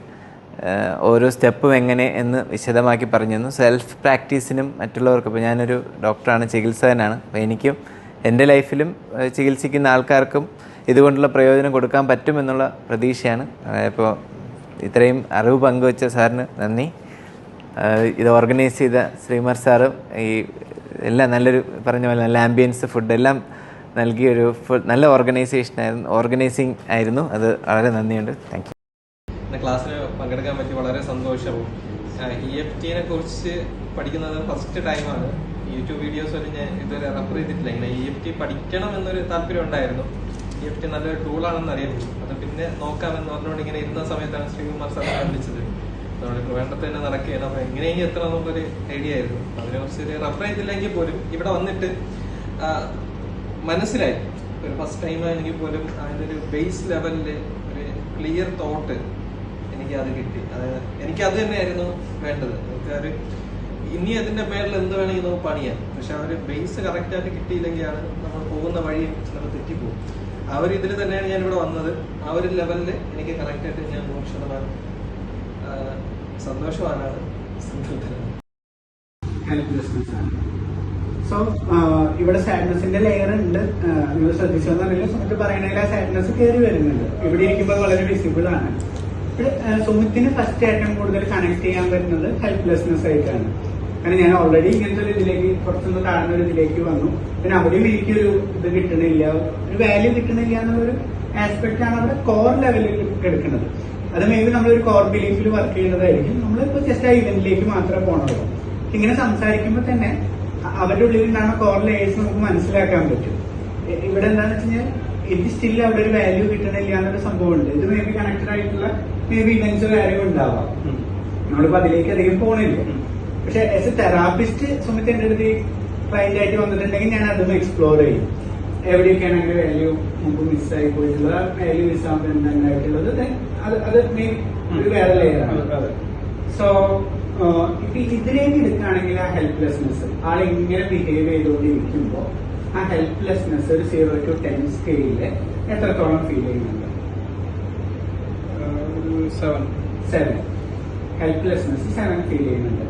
ഓരോ സ്റ്റെപ്പും എങ്ങനെ എന്ന് വിശദമാക്കി പറഞ്ഞു തന്നു സെൽഫ് പ്രാക്ടീസിനും മറ്റുള്ളവർക്കും ഇപ്പോൾ ഞാനൊരു ഡോക്ടറാണ് ചികിത്സകനാണ് അപ്പോൾ എനിക്കും എന്റെ ലൈഫിലും ചികിത്സിക്കുന്ന ആൾക്കാർക്കും ഇതുകൊണ്ടുള്ള പ്രയോജനം കൊടുക്കാൻ പറ്റുമെന്നുള്ള പ്രതീക്ഷയാണ്. ഇപ്പോൾ ഇത്രയും അറിവ് പങ്കുവച്ച സാറിന് നന്ദി. ഇത് ഓർഗനൈസ് ചെയ്ത ശ്രീമർ സാറും ഈ എല്ലാം നല്ലൊരു പറഞ്ഞ പോലെ നല്ല ആംബിയൻസ് ഫുഡ് എല്ലാം നൽകിയൊരു ഫുഡ് നല്ല ഓർഗനൈസേഷൻ ആയിരുന്നു ഓർഗനൈസിങ് ആയിരുന്നു. അത് വളരെ നന്ദിയുണ്ട്. താങ്ക് യു ക്ലാസ്സിൽ പങ്കെടുക്കാൻ പറ്റി വളരെ സന്തോഷവും. ഇ എഫ് ടിനെ കുറിച്ച് പഠിക്കുന്നത് ഫസ്റ്റ് ടൈമാണ് യൂട്യൂബ് വീഡിയോസ് വരെ ഞാൻ ഇതുവരെ റെഫർ ചെയ്തിട്ടില്ല. ഇങ്ങനെ ഇ എഫ് ടി പഠിക്കണം എന്നൊരു താല്പര്യം ഉണ്ടായിരുന്നു. ഇ എഫ് ടി നല്ലൊരു ടൂളാണെന്ന് അറിയുന്നു അത് പിന്നെ നോക്കാമെന്ന് പറഞ്ഞുകൊണ്ട് ഇങ്ങനെ ഇരുന്ന സമയത്താണ് ശ്രീകുമാർ സാർ വിളിച്ചത്. അതുകൊണ്ട് ട്രിവാൻഡ്രത്ത് തന്നെ നടക്കുകയാണ്. അപ്പൊ എങ്ങനെയെങ്കിലും എത്ര നമുക്കൊരു ഐഡിയ ആയിരുന്നു. അതിനെ കുറിച്ച് അതിനെക്കുറിച്ച് റെഫർ ചെയ്തില്ലെങ്കിൽ പോലും ഇവിടെ വന്നിട്ട് മനസ്സിലായി. ഒരു ഫസ്റ്റ് ടൈം ആണെങ്കിൽ പോലും അതിന്റെ ഒരു ബേസ് ലെവലിൽ ഒരു ക്ലിയർ തോട്ട് എനിക്ക് അത് കിട്ടി. അത് എനിക്ക് അത് തന്നെയായിരുന്നു വേണ്ടത്. നമുക്ക് ഒരു ഇനി അതിന്റെ മേളിൽ എന്ത് വേണമെങ്കിൽ നമുക്ക് പണിയാം. പക്ഷെ ആ ഒരു ബേസ് കറക്റ്റ് ആയിട്ട് കിട്ടിയില്ലെങ്കിലാണ് നമ്മൾ പോകുന്ന വഴി നമ്മൾ തെറ്റിപ്പോകും ആ ഒരു ഇതിൽ തന്നെയാണ് ഞാൻ ഇവിടെ വന്നത്. ആ ഒരു ലെവലിൽ എനിക്ക് കറക്റ്റ് ആയിട്ട് ഞാൻ നൂറ് ശതമാനം സന്തോഷവാനാണ് സോ ഇവിടെ സാഡ്നസിന്റെ ലെയർ ഉണ്ട്. നിങ്ങൾ ശ്രദ്ധിച്ചോന്ന് അറിയില്ല. സുമിത്ത് പറയണതിൽ ആ സാഡ്നസ് കയറി വരുന്നുണ്ട്. ഇവിടെ ഇരിക്കുമ്പോൾ വളരെ വിസിബിൾ ആണ്. സുമിത്തിന് ഫസ്റ്റ് ഏറ്റവും കൂടുതൽ കണക്ട് ചെയ്യാൻ പറ്റുന്നത് ഹെൽപ്ലെസ്നെസ് ആയിട്ടാണ്. കാരണം ഞാൻ ഓൾറെഡി ഇങ്ങനത്തെ ഒരു ഇതിലേക്ക് കുറച്ചൊന്ന് താഴ്ന്ന ഒരു ഇതിലേക്ക് വന്നു. പിന്നെ അവിടെയും എനിക്കൊരു ഇത് കിട്ടണില്ല. ഒരു വാല്യൂ കിട്ടണില്ല എന്നുള്ളൊരു ആസ്പെക്ട് ആണ് അവിടെ കോർ ലെവലിൽ എടുക്കുന്നത് അത് മേ ബി നമ്മളൊരു കോർ ബിലീഫിൽ വർക്ക് ചെയ്യുന്നതായിരിക്കും. നമ്മളിപ്പോ ജസ്റ്റ് ആ ഇവന്റിലേക്ക് മാത്രമേ പോണുള്ളൂ. ഇങ്ങനെ സംസാരിക്കുമ്പോൾ തന്നെ അവരുടെ ഉള്ളിൽ ഉണ്ടാകുന്ന കോർ ലേയേഴ്സ് നമുക്ക് മനസ്സിലാക്കാൻ പറ്റും. ഇവിടെ എന്താണെന്ന് വെച്ച് കഴിഞ്ഞാൽ ഇത് സ്റ്റിൽ അവിടെ ഒരു വാല്യൂ കിട്ടണില്ല എന്നൊരു സംഭവമുണ്ട്. ഇത് മേ ബി കണക്റ്റഡ് ആയിട്ടുള്ള മേ ബി ഇവന്റ്സ് വാല്യൂ ഉണ്ടാവാം. നമ്മളിപ്പോ അതിലേക്ക് അധികം പോണില്ല. പക്ഷെ ആസ് എ തെറാപ്പിസ്റ്റ് സുമിത്ത് എന്റെ അടുത്ത് ക്ലയന്റ് ആയിട്ട് വന്നിട്ടുണ്ടെങ്കിൽ ഞാൻ അതൊന്ന് എക്സ്പ്ലോർ ചെയ്യും. എവിടെയൊക്കെയാണ് അതിന്റെ വാല്യൂ നമുക്ക് മിസ്സായി പോയിട്ടുള്ളത് വാല്യൂ മിസ്സാകുമ്പോൾ എന്തുണ്ടായിട്ടുള്ളത് then അത് അത് മെയിൻ ഒരു വേറെ ലെയറാണ് സോ ഇപ്പൊ ഇതിലേക്ക് എടുക്കുകയാണെങ്കിൽ ആ ഹെൽപ്ലെസ്നെസ് ആൾ ഇങ്ങനെ ബിഹേവ് ചെയ്തുകൊണ്ടിരിക്കുമ്പോൾ ആ ഹെൽപ്ലെസ്നെസ് ഒരു സീറോ ടു ടെൻ സ്കെയിലിൽ എത്രത്തോളം ഫീൽ ചെയ്യുന്നുണ്ട്? Seven seven helplessness seven feel ചെയ്യുന്നുണ്ട്.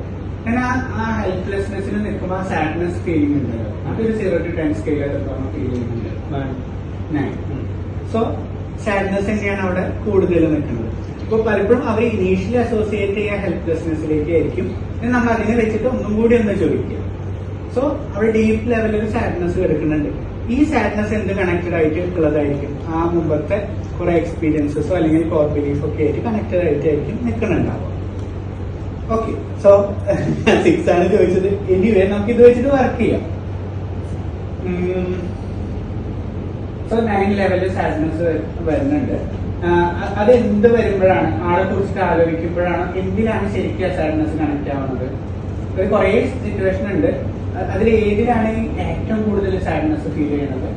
കാരണം ആ ഹെൽപ്ലെസ്നെസ്സിൽ നിൽക്കുമ്പോൾ ആ സാഡ്നെസ് ഫീൽ ഉണ്ടല്ലോ അതൊരു സീറോ ടു ടെൻ സ്കെയിൽ എത്രത്തോളം ഫീൽ ചെയ്യുന്നുണ്ട്. നയൻ സോ സാഡ്നെസ് തന്നെയാണ് അവിടെ കൂടുതൽ നിൽക്കുന്നത്. ഇപ്പൊ പലപ്പോഴും അവർ ഇനീഷ്യലി അസോസിയേറ്റ് ചെയ്യുക ഹെൽപ്ലെസ്നെസ്സിലേക്ക് ആയിരിക്കും. നമ്മൾ അതിനെ വെച്ചിട്ട് ഒന്നും കൂടി ഒന്ന് ചോദിക്കുക. സോ അവിടെ ഡീപ്പ് ലെവലിൽ ഒരു സാഡ്നെസ് കിടക്കുന്നുണ്ട്. ഈ സാഡ്നെസ് എന്ത് കണക്റ്റഡ് ആയിട്ട് ഉള്ളതായിരിക്കും? ആ മുമ്പത്തെ കുറെ എക്സ്പീരിയൻസസോ അല്ലെങ്കിൽ കോർ ബിലീഫ് ഒക്കെ ആയിട്ട് കണക്റ്റഡ് ആയിട്ടായിരിക്കും നിൽക്കുന്നുണ്ടാവുക. ഓക്കെ സോ സിക്സ് ആണ് ചോദിച്ചത് എനിവേ നമുക്ക് ഇത് വെച്ചിട്ട് വർക്ക് ചെയ്യാം. സോ നയൻ ലെവലിൽ സാഡ്നസ് വരുന്നുണ്ട്. അത് എന്ത് വരുമ്പോഴാണ്? ആളെ കുറിച്ചിട്ട് ആലോചിക്കുമ്പോഴാണ്? എന്തിനാണ് ശരിക്കും ആ സാഡ്നസ് കണക്ട് ആവുന്നത്? ഒരു കുറേ സിറ്റുവേഷൻ ഉണ്ട്. അതിൽ ഏതിലാണ് ഏറ്റവും കൂടുതൽ സാഡ്നസ് ഫീൽ ചെയ്യുന്നത്?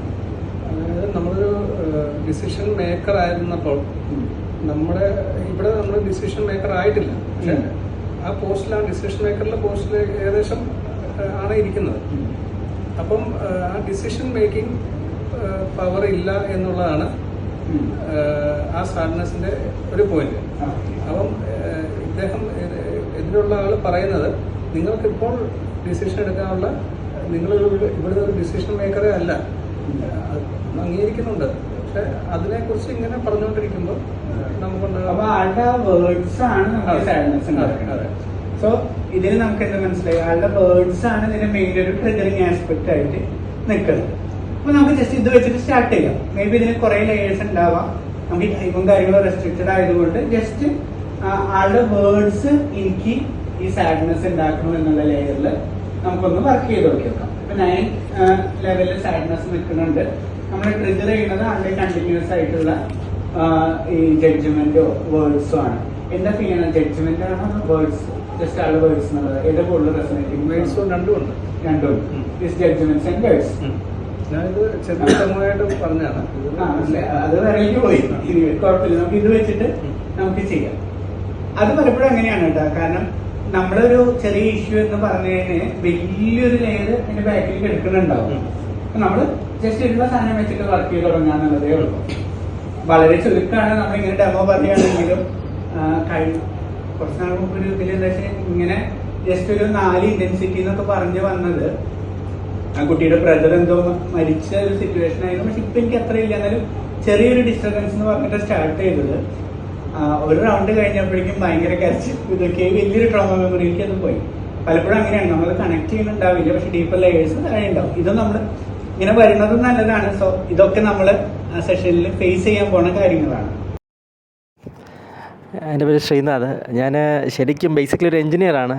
അതായത് നമ്മളൊരു ഡിസിഷൻ മേക്കർ ആയിരുന്നപ്പോൾ നമ്മുടെ ഇവിടെ നമ്മൾ ഡിസിഷൻ മേക്കർ ആയിട്ടില്ല. പക്ഷേ ആ പോസ്റ്റിലാണ് ഡിസിഷൻ മേക്കറിലെ പോസ്റ്റിൽ ഏകദേശം ആണ് ഇരിക്കുന്നത്. അപ്പം ആ, ഡിസിഷൻ മേക്കിംഗ് പവർ ഇല്ല എന്നുള്ളതാണ് ആ, സാഡ്നസിന്റെ ഒരു പോയിന്റ് അപ്പം ഇദ്ദേഹം എതിരുള്ള ആൾ പറയുന്നത് നിങ്ങൾക്കിപ്പോൾ ഡിസിഷൻ എടുക്കാനുള്ള നിങ്ങൾ ഇവിടുന്ന് ഒരു ഡിസിഷൻ മേക്കറേ അല്ല. അംഗീകരിക്കുന്നുണ്ട്. പക്ഷെ അതിനെക്കുറിച്ച് ഇങ്ങനെ പറഞ്ഞുകൊണ്ടിരിക്കുമ്പോൾ നമുക്കുണ്ടാകും സോ ഇതിന് നമുക്ക് എന്താ മനസ്സിലായി? ആളുടെ വേർഡ്സ് ആണ് ഇതിന്റെ മെയിൻ ഒരു ട്രിഗറിങ് ആസ്പെക്ട് ആയിട്ട് നിൽക്കുന്നത്. അപ്പൊ നമുക്ക് ജസ്റ്റ് ഇത് വെച്ചിട്ട് സ്റ്റാർട്ട് ചെയ്യാം. മേ ബി ഇതിന് കുറെ ലേയേഴ്സ് ഉണ്ടാവാം. നമുക്ക് ഈ ടൈമും കാര്യങ്ങളും റെസ്ട്രിക്റ്റഡ് ആയതുകൊണ്ട് ജസ്റ്റ് ആളുടെ വേർഡ്സ് എനിക്ക് ഈ സാഡ്നെസ് ഉണ്ടാക്കണം എന്നുള്ള ലെയറിൽ നമുക്കൊന്ന് വർക്ക് ചെയ്ത് നോക്കിയേക്കാം. ഇപ്പൊ നയൻ ലെവലിൽ സാഡ്നെസ് നിൽക്കുന്നുണ്ട്. നമ്മൾ ട്രിഗർ ചെയ്യുന്നത് അതിന്റെ കണ്ടിന്യൂസ് ആയിട്ടുള്ള ഈ ജഡ്ജ്മെന്റോ വേർഡ്സോ ആണ്. എന്താ ചെയ്യണം? ജഡ്ജ്മെന്റ് ആണോ വേർഡ്സ് ജസ്റ്റ് ആളുടെ വേർഡ്സ് എന്നുള്ളത്. ഏതാ കൂടുതൽ റെസനേറ്റിംഗ് വേർഡ്സും രണ്ടും ഉണ്ട്. രണ്ടും. ഇസ് ജഡ്ജ്മെന്റ്സ് ആൻഡ് വേർഡ്സ് ഞാനിത് പറഞ്ഞാണ്. അത് പോയി. കുഴപ്പമില്ല. നമുക്ക് ഇത് വെച്ചിട്ട് നമുക്ക് ചെയ്യാം. അത് പലപ്പോഴും അങ്ങനെയാണ് കേട്ടോ. കാരണം നമ്മളൊരു ചെറിയ ഇഷ്യൂ എന്ന് പറഞ്ഞു കഴിഞ്ഞാൽ വലിയൊരു ലെയർ അതിന്റെ ബാക്കിൽ എടുക്കുന്നുണ്ടാവും നമ്മൾ ജസ്റ്റ് ഉള്ള സാധനം വെച്ചിട്ട് വർക്ക് ചെയ്ത് തുടങ്ങാന്നുള്ളതേ ഉള്ളൂ. വളരെ ചുരുക്കമാണ് നമ്മൾ ഇങ്ങനെ ഡെമോ പറയുകയാണെങ്കിലും കഴിഞ്ഞ കുറച്ച് നാൾ മുമ്പ് ഒരു ഇതിൽ എന്താ വെച്ചാൽ ഇങ്ങനെ ജസ്റ്റ് ഒരു നാല് ഇന്റൻസിറ്റി എന്നൊക്കെ പറഞ്ഞു വന്നത്. ആ കുട്ടിയുടെ ബ്രദർ എന്തോ മരിച്ച ഒരു സിറ്റുവേഷൻ ആയിരുന്നു. പക്ഷെ ഇപ്പൊ എനിക്ക് അത്ര ഇല്ല. എന്നാലും ചെറിയൊരു ഡിസ്റ്റർബൻസ് എന്ന് പറഞ്ഞിട്ട് സ്റ്റാർട്ട് ചെയ്തത്. ഒരു റൗണ്ട് കഴിഞ്ഞപ്പോഴേക്കും ഭയങ്കര കരച്ച് ഇതൊക്കെ വലിയൊരു ട്രോമ മെമ്മറിയിലേക്ക് അത് പോയി. പലപ്പോഴും അങ്ങനെയാണ്. നമ്മൾ കണക്ട് ചെയ്യുന്നുണ്ടാവില്ല. പക്ഷെ ഡീപ്പർ ലെയേഴ്സ് താഴെ ഉണ്ടാവും ഇത് നമ്മൾ ഇങ്ങനെ വരുന്നതും നല്ലതാണ്. സോ ഇതൊക്കെ നമ്മൾ ആ സെഷനിൽ ഫേസ് ചെയ്യാൻ പോണ കാര്യങ്ങളാണ്. എന്റെ പേര് ശ്രീനാഥ്. ഞാൻ ശരിക്കും ബേസിക്കലി ഒരു എഞ്ചിനീയറാണ്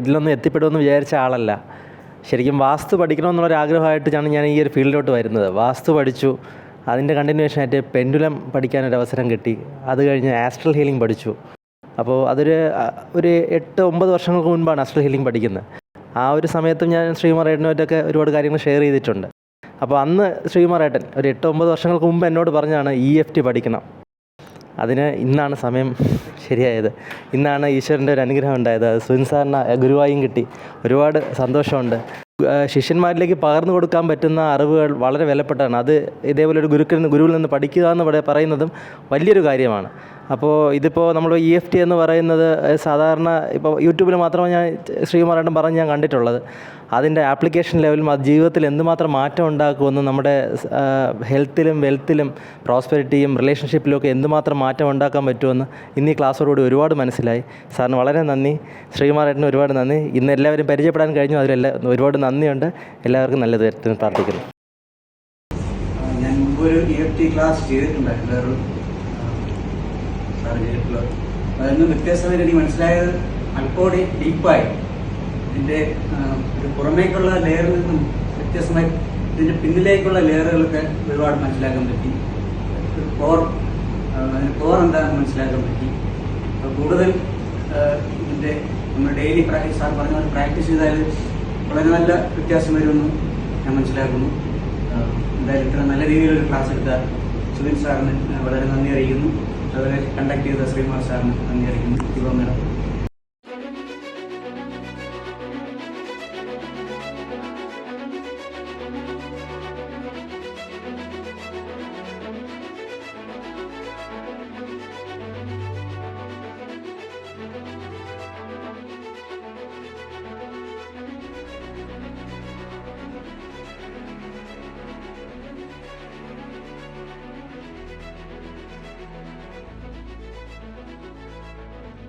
ഇതിലൊന്നും എത്തിപ്പെടുമെന്ന് വിചാരിച്ച ആളല്ല. ശരിക്കും വാസ്തു പഠിക്കണമെന്നുള്ളൊരു ആഗ്രഹമായിട്ടാണ് ഞാൻ ഈ ഒരു ഫീൽഡിലോട്ട് വരുന്നത്. വാസ്തു പഠിച്ചു. അതിന്റെ കണ്ടിന്യൂഷൻ ആയിട്ട് പെൻഡുലം പഠിക്കാനൊരു അവസരം കിട്ടി. അത് കഴിഞ്ഞ് ആസ്ട്രൽ ഹീലിംഗ് പഠിച്ചു. അപ്പോൾ അതൊരു ഒരു എട്ട് ഒമ്പത് വർഷങ്ങൾക്ക് മുൻപാണ് ആസ്ട്രൽ ഹീലിംഗ് പഠിക്കുന്നത്. ആ ഒരു സമയത്തും ഞാൻ ശ്രീകുമാറേട്ടനുമായിട്ടൊക്കെ ഒരുപാട് കാര്യങ്ങൾ ഷെയർ ചെയ്തിട്ടുണ്ട്. അപ്പോൾ അന്ന് ശ്രീമാറേട്ടൻ ഒരു എട്ട് ഒമ്പത് വർഷങ്ങൾക്ക് മുമ്പ് എന്നോട് പറഞ്ഞാണ് ഇ എഫ് ടി പഠിക്കണം. അതിന് ഇന്നാണ് സമയം ശരിയായത്. ഇന്നാണ് ഈശ്വരന്റെ ഒരു അനുഗ്രഹം ഉണ്ടായത്. അത് സുനിൽ സാറിന് ഗുരുവായും കിട്ടി. ഒരുപാട് സന്തോഷമുണ്ട്. ശിഷ്യന്മാരിലേക്ക് പകർന്നു കൊടുക്കാൻ പറ്റുന്ന അറിവുകൾ വളരെ വിലപ്പെട്ടതാണ്. അത് ഇതേപോലെ ഒരു ഗുരുക്കിൽ നിന്ന് ഗുരുവിൽ നിന്ന് പഠിക്കുക എന്ന് പറയുന്നതും വലിയൊരു കാര്യമാണ്. അപ്പോൾ ഇതിപ്പോൾ നമ്മൾ ഇ എഫ് ടി എന്ന് പറയുന്നത് സാധാരണ ഇപ്പോൾ യൂട്യൂബിൽ മാത്രമേ ഞാൻ ശ്രീകുമാരേട്ടൻ പറഞ്ഞ് ഞാൻ കണ്ടിട്ടുള്ളത്. അതിന്റെ ആപ്ലിക്കേഷൻ ലെവലും അത് ജീവിതത്തിൽ എന്തുമാത്രം മാറ്റം ഉണ്ടാക്കുമെന്നും നമ്മുടെ ഹെൽത്തിലും വെൽത്തിലും പ്രോസ്പെരിറ്റിയും റിലേഷൻഷിപ്പിലും ഒക്കെ എന്തുമാത്രം മാറ്റം ഉണ്ടാക്കാൻ പറ്റുമെന്ന് ഇന്ന് ഈ ക്ലാസ്സോടുകൂടി ഒരുപാട് മനസ്സിലായി. സാറിന് വളരെ നന്ദി. ശ്രീകുമാരേട്ടന് ഒരുപാട് നന്ദി. ഇന്ന് എല്ലാവരും പരിചയപ്പെടാൻ കഴിഞ്ഞു. അതിലെല്ലാം ഒരുപാട് നന്ദിയുണ്ട്. എല്ലാവർക്കും നല്ല വരുത്തുന്നു പ്രാർത്ഥിക്കുന്നു. ഞാൻ ഒരു ഇ എഫ് ടി ക്ലാസ് ചെയ്തിട്ടുണ്ടായിരുന്നു. ചെയ്തിട്ടുള്ളത് അതിൽ നിന്ന് എനിക്ക് മനസ്സിലായത് അല്പോടി ഡീപ്പായി. ഒരു പുറമേക്കുള്ള ലെയറിൽ നിന്നും വ്യത്യസ്തമായി ഇതിന്റെ പിന്നിലേക്കുള്ള ലെയറുകളൊക്കെ ഒരുപാട് മനസ്സിലാക്കാൻ പറ്റി. കോർ അതിന് കോർ എന്താണെന്ന് മനസ്സിലാക്കാൻ പറ്റി. കൂടുതൽ ഇതിന്റെ നമ്മൾ ഡെയിലി പ്രാക്ടീസ് സാർ പറഞ്ഞ പോലെ പ്രാക്ടീസ് ചെയ്താൽ വളരെ നല്ല വ്യത്യാസം വരുമെന്ന് ഞാൻ മനസ്സിലാക്കുന്നു. എന്തായാലും ഇത്ര നല്ല രീതിയിലൊരു ക്ലാസ് എടുത്ത സുനിൽ സാറിന് വളരെ നന്ദി അറിയിക്കുന്നു. അതുപോലെ കണ്ടക്ട് ചെയ്ത ശ്രീമാർ സാറിന് അറിയിക്കുന്നു. ദീപ മേഡം